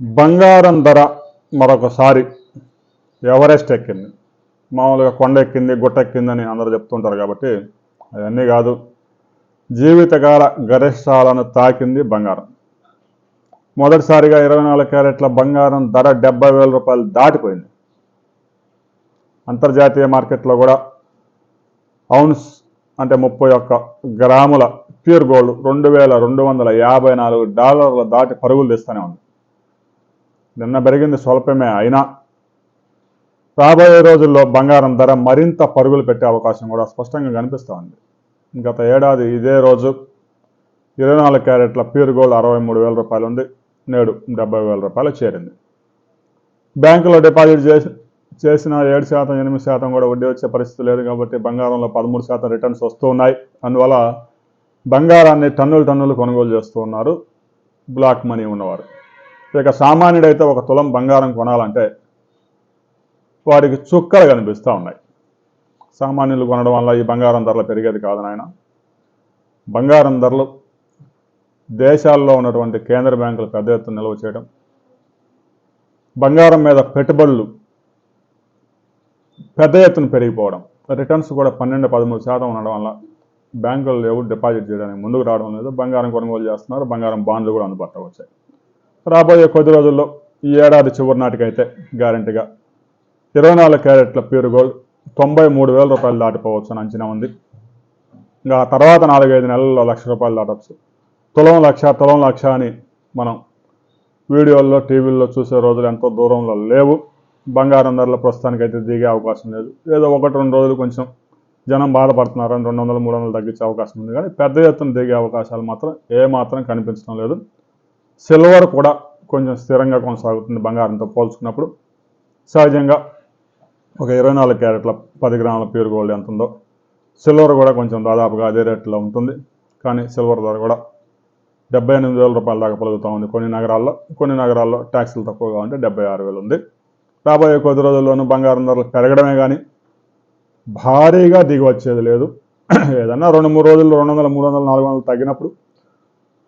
బంగారం ధర మరొకసారి ఎవరెస్ట్ ఎక్కింది? మామూలుగా కొండ ఎక్కింది గుట్ట ఎక్కిందని అందరూ చెప్తుంటారు కాబట్టి అవన్నీ కాదు. జీవితకాల గరిష్టాలను తాకింది బంగారం. మొదటిసారిగా ఇరవై నాలుగు క్యారెట్ల బంగారం ధర డెబ్బై వేల రూపాయలు దాటిపోయింది. అంతర్జాతీయ మార్కెట్లో కూడా ఔన్స్ అంటే ముప్పై ఒక్క గ్రాముల ప్యూర్ గోల్డ్ రెండు వేల రెండు వందల యాభై నాలుగు డాలర్ల దాటి పరుగులు తీస్తూనే ఉంది. నిన్న పెరిగింది స్వల్పమే అయినా రాబోయే రోజుల్లో బంగారం ధర మరింత పరుగులు పెట్టే అవకాశం కూడా స్పష్టంగా కనిపిస్తూ ఉంది. గత ఏడాది ఇదే రోజు ఇరవై నాలుగు క్యారెట్ల ప్యూర్ గోల్డ్ అరవై మూడు వేల రూపాయలు ఉంది. నేడు డెబ్బై వేల రూపాయలు చేరింది. బ్యాంకులో డిపాజిట్ చేసి చేసిన ఏడు శాతం ఎనిమిది శాతం కూడా వడ్డీ వచ్చే పరిస్థితి లేదు కాబట్టి బంగారంలో పదమూడు శాతం రిటర్న్స్ వస్తూ ఉన్నాయి. అందువల్ల బంగారాన్ని టన్నులు టన్నులు కొనుగోలు చేస్తూ ఉన్నారు. బ్లాక్ మనీ ఉన్నవారు. ఇక సామాన్యుడైతే ఒక తులం బంగారం కొనాలంటే వాడికి చుక్కలు కనిపిస్తూ ఉన్నాయి. సామాన్యులు కొనడం వల్ల ఈ బంగారం ధరలు పెరిగేది కాదు నాయన. బంగారం ధరలు దేశాల్లో ఉన్నటువంటి కేంద్ర బ్యాంకులు పెద్ద ఎత్తున నిల్వ చేయడం బంగారం మీద పెట్టుబడులు పెద్ద ఎత్తున పెరిగిపోవడం రిటర్న్స్ కూడా పన్నెండు పదమూడు శాతం ఉండడం వల్ల బ్యాంకులు ఎవరు డిపాజిట్ చేయడానికి ముందుకు రావడం లేదు. బంగారం కొనుగోలు చేస్తున్నారు బంగారం బాండ్లు కూడా అందుబాటులో వచ్చాయి. రాబోయే కొద్ది రోజుల్లో ఈ ఏడాది చివరి నాటికైతే గ్యారంటీగా ఇరవై నాలుగు క్యారెట్ల ప్యూర్ గోల్డ్ తొంభై మూడు వేల రూపాయలు దాటిపోవచ్చు అని అంచనా ఉంది. ఇంకా ఆ తర్వాత నాలుగైదు నెలల్లో లక్ష రూపాయలు దాటవచ్చు తులం లక్ష తులం లక్ష అని మనం వీడియోల్లో టీవీల్లో చూసే రోజులు ఎంతో దూరంలో లేవు. బంగారం ధరలు ప్రస్తుతానికి అయితే దిగే అవకాశం లేదు. ఏదో ఒకటి రెండు రోజులు కొంచెం జనం బాధపడుతున్నారు రెండు వందలు మూడు వందలు తగ్గించే అవకాశం ఉంది. కానీ పెద్ద ఎత్తున దిగే అవకాశాలు మాత్రం ఏమాత్రం కనిపించడం లేదు. సిల్వర్ కూడా కొంచెం స్థిరంగా కొనసాగుతుంది బంగారంతో పోల్చుకున్నప్పుడు. సహజంగా ఒక ఇరవై నాలుగు క్యారెట్ల పది గ్రాముల ప్యూర్ గోల్డ్ ఎంత ఉందో సిల్వర్ కూడా కొంచెం దాదాపుగా అదే రేట్లో ఉంటుంది. కానీ సిల్వర్ ధర కూడా డెబ్బై ఎనిమిది వేల రూపాయల దాకా పలుకుతూ ఉంది. కొన్ని నగరాల్లో కొన్ని నగరాల్లో ట్యాక్సులు తక్కువగా ఉంటే డెబ్బై ఆరు వేలు ఉంది. రాబోయే కొద్ది రోజుల్లోనూ బంగారం ధరలు పెరగడమే కానీ భారీగా దిగి వచ్చేది లేదు. ఏదన్నా రెండు మూడు రోజుల్లో రెండు వందల మూడు వందల నాలుగు వందలు తగ్గినప్పుడు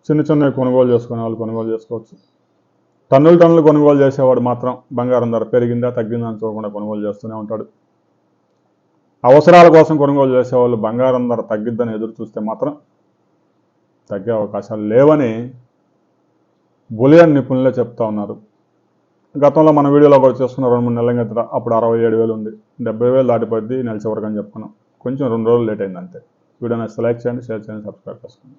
చిన్న చిన్నవి కొనుగోలు చేసుకునే వాళ్ళు కొనుగోలు చేసుకోవచ్చు. టన్నులు టన్నులు కొనుగోలు చేసేవాడు మాత్రం బంగారం ధర పెరిగిందా తగ్గిందా అని చూడకుండా కొనుగోలు చేస్తూనే ఉంటాడు. అవసరాల కోసం కొనుగోలు చేసేవాళ్ళు బంగారం ధర తగ్గిద్దని ఎదురు చూస్తే మాత్రం తగ్గే అవకాశాలు లేవని బులియన్ నిపుణులే చెప్తా ఉన్నారు. గతంలో మన వీడియోలో కూడా చేసుకున్న రెండు మూడు నెలల కిందట అప్పుడు అరవై ఏడు వేలు ఉంది. డెబ్బై వేలు దాటిపోద్ది నెల చివరికి అని చెప్పుకున్నాం కొంచెం రెండు రోజులు లేట్ అయింది అంతే. వీడియో నచ్చితే లైక్ చేయండి షేర్ చేయండి సబ్స్క్రైబ్ చేసుకోండి.